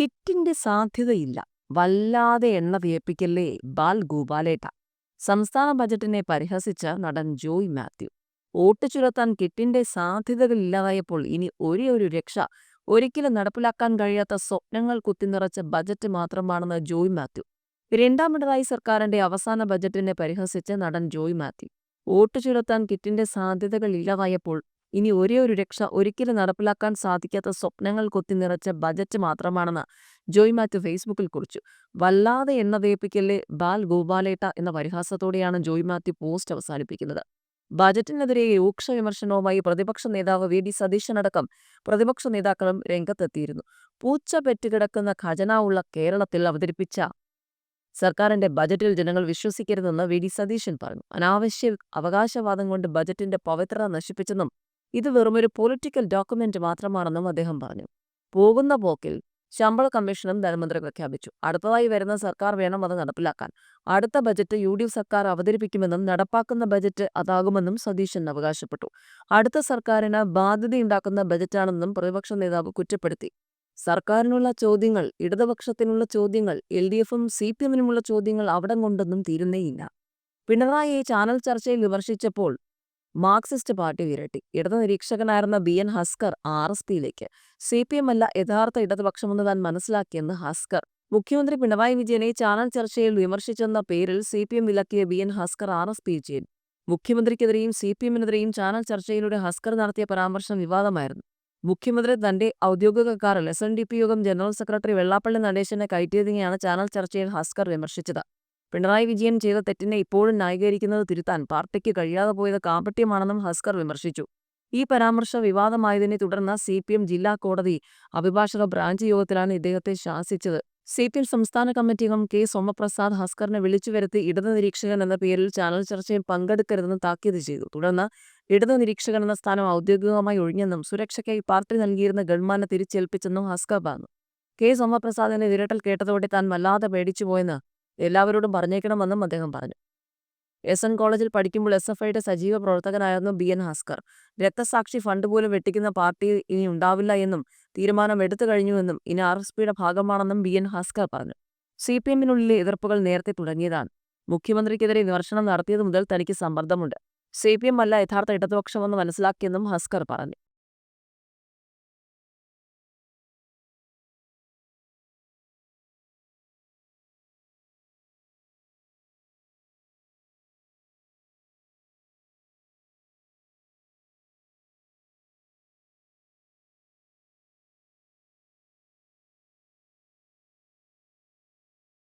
കിറ്റിന്റെ സാധ്യതയില്ല. വല്ലാതെ എണ്ണ വിയപ്പിക്കല്ലേ ബാൽ ഗോപാലേട്ട. സംസ്ഥാന ബജറ്റിനെ പരിഹസിച്ച നടൻ ജോയ് മാത്യു. വോട്ട് ചുരത്താൻ കിറ്റിന്റെ സാധ്യതകളില്ലാതായപ്പോൾ ഇനി ഒരേ ഒരു രക്ഷ. ഒരിക്കലും നടപ്പിലാക്കാൻ കഴിയാത്ത സ്വപ്നങ്ങൾ കുത്തിനിറച്ച ബജറ്റ് മാത്രമാണെന്ന് ജോയ് മാത്യു. രണ്ടാം പിണറായി സർക്കാരിന്റെ അവസാന ബജറ്റിനെ പരിഹസിച്ച് നടൻ ജോയ് മാത്യു. വോട്ട് ചുരത്താൻ കിറ്റിന്റെ സാധ്യതകൾ ഇല്ലാതായപ്പോൾ ഇനി ഒരേ ഒരു രക്ഷ ഒരിക്കലും നടപ്പിലാക്കാൻ സാധിക്കാത്ത സ്വപ്നങ്ങൾ കൊത്തി നിറച്ച ബജറ്റ് മാത്രമാണെന്ന് ജോയ് മാത്യു ഫേസ്ബുക്കിൽ കുറിച്ചു. വല്ലാതെ എണ്ണ തേപ്പിക്കല്ലേ ബാൽ ഗോപാലേട്ട എന്ന പരിഹാസത്തോടെയാണ് ജോയ് മാത്യു പോസ്റ്റ് അവസാനിപ്പിക്കുന്നത്. ബജറ്റിനെതിരെ രൂക്ഷ വിമർശനവുമായി പ്രതിപക്ഷ നേതാവ് വി. ഡി. സതീശനടക്കം പ്രതിപക്ഷ നേതാക്കളും രംഗത്തെത്തിയിരുന്നു. പൂച്ച പെറ്റുകിടക്കുന്ന ഖജനാവുള്ള കേരളത്തിൽ അവതരിപ്പിച്ച സർക്കാരിന്റെ ബജറ്റിൽ ജനങ്ങൾ വിശ്വസിക്കരുതെന്ന് വി. ഡി. സതീശൻ പറഞ്ഞു. അനാവശ്യ അവകാശവാദം കൊണ്ട് ബജറ്റിന്റെ പവിത്രത നശിപ്പിച്ചെന്നും ഇത് വെറുമൊരു പൊളിറ്റിക്കൽ ഡോക്യുമെന്റ് മാത്രമാണെന്നും അദ്ദേഹം പറഞ്ഞു. പോകുന്ന പോക്കിൽ ശമ്പള കമ്മീഷനും ധനമന്ത്രി പ്രഖ്യാപിച്ചു. അടുത്തതായി വരുന്ന സർക്കാർ വേണം അത് നടപ്പിലാക്കാൻ. അടുത്ത ബജറ്റ് യു ഡി എഫ് സർക്കാർ അവതരിപ്പിക്കുമെന്നും നടപ്പാക്കുന്ന ബജറ്റ് അതാകുമെന്നും സതീശൻ അവകാശപ്പെട്ടു. അടുത്ത സർക്കാരിന് ബാധ്യതയുണ്ടാക്കുന്ന ബജറ്റാണെന്നും പ്രതിപക്ഷ നേതാവ് കുറ്റപ്പെടുത്തി. സർക്കാരിനുള്ള ചോദ്യങ്ങൾ ഇടതുപക്ഷത്തിനുള്ള ചോദ്യങ്ങൾ എൽ ഡി എഫും സി പി എമ്മിനുമുള്ള ചോദ്യങ്ങൾ അവിടം കൊണ്ടൊന്നും തീരുന്നേയില്ല. പിണറായിയെ ചാനൽ ചർച്ചയിൽ വിമർശിച്ചപ്പോൾ മാർക്സിസ്റ്റ് പാർട്ടി വിരട്ടി. ഇടതു നിരീക്ഷകനായിരുന്ന B. N. Haskar R. S. പിയിലേക്ക് സി. പി. എം. അല്ല യഥാർത്ഥ ഇടതുപക്ഷമെന്ന് താൻ മനസ്സിലാക്കിയെന്ന് ഹസ്കർ. മുഖ്യമന്ത്രി പിണറായി വിജയനെ ചാനൽ ചർച്ചയിൽ വിമർശിച്ചെന്ന പേരിൽ C. P. M. വിലക്കിയ B. N. Haskar R. S. P. ചെയ്തു മുഖ്യമന്ത്രിക്കെതിരെയും സി. പി. എമ്മിനെതിരെയും ചാനൽ ചർച്ചയിലൂടെ ഹസ്കർ നടത്തിയ പരാമർശം വിവാദമായിരുന്നു. മുഖ്യമന്ത്രി തന്റെ ഔദ്യോഗിക കാറിൽ എസ്. എൻ. ഡി. പി. യോഗം ജനറൽ സെക്രട്ടറി വെള്ളാപ്പള്ളി നടേശനെ കയറ്റിയതിനെയാണ് ചാനൽ ചർച്ചയിൽ ഹസ്കർ വിമർശിച്ചത്. പിണറായി വിജയൻ ചെയ്ത തെറ്റിനെ ഇപ്പോഴും ന്യായീകരിക്കുന്നത് തിരുത്താൻ പാർട്ടിക്ക് കഴിയാതെ പോയത് കാപട്യമാണെന്നും ഹസ്കർ വിമർശിച്ചു. ഈ പരാമർശ വിവാദമായതിനെ തുടർന്ന് സി പി എം ജില്ലാ കോടതി അഭിഭാഷക ബ്രാഞ്ച് യോഗത്തിലാണ് ഇദ്ദേഹത്തെ ശാസിച്ചത്. സി പി എം സംസ്ഥാന കമ്മിറ്റി അംഗം കെ. സോമപ്രസാദ് ഹസ്കറിനെ വിളിച്ചു വരുത്തി ഇടത് നിരീക്ഷകൻ എന്ന പേരിൽ ചാനൽ ചർച്ചയിൽ പങ്കെടുക്കരുതെന്ന് താക്കീത് ചെയ്തു. തുടർന്ന് ഇടത് നിരീക്ഷകൻ എന്ന സ്ഥാനം ഔദ്യോഗികമായി ഒഴിഞ്ഞെന്നും സുരക്ഷയ്ക്കായി പാർട്ടി നൽകിയിരുന്ന ഗവൺമെന്റ് തിരിച്ചേൽപ്പിച്ചെന്നും ഹസ്കർ പറഞ്ഞു. കെ. സോമപ്രസാദിന്റെ വിരട്ടൽ കേട്ടതോടെ താൻ വല്ലാതെ പേടിച്ചുപോയെന്ന് എല്ലാവരോടും പറഞ്ഞേക്കണമെന്നും അദ്ദേഹം പറഞ്ഞു. എസ് എൻ കോളേജിൽ പഠിക്കുമ്പോൾ എസ് എഫ് ഐയുടെ സജീവ പ്രവർത്തകനായിരുന്നു ബി എൻ ഹസ്കർ. രക്തസാക്ഷി ഫണ്ട് പോലും വെട്ടിക്കുന്ന പാർട്ടി ഇനി ഉണ്ടാവില്ല എന്നും തീരുമാനം എടുത്തു കഴിഞ്ഞുവെന്നും ഇനി ആർ എസ് പിയുടെ ഭാഗമാണെന്നും ബി എൻ ഹസ്കർ പറഞ്ഞു. സി പി എമ്മിനുള്ളിലെ എതിർപ്പുകൾ നേരത്തെ തുടങ്ങിയതാണ്. മുഖ്യമന്ത്രിക്കെതിരെ വിമർശനം നടത്തിയതു മുതൽ തനിക്ക് സമ്മർദ്ദമുണ്ട്. സി പി എം അല്ല യഥാർത്ഥ ഇടതുപക്ഷമെന്ന് മനസ്സിലാക്കിയെന്നും ഹസ്കർ പറഞ്ഞു.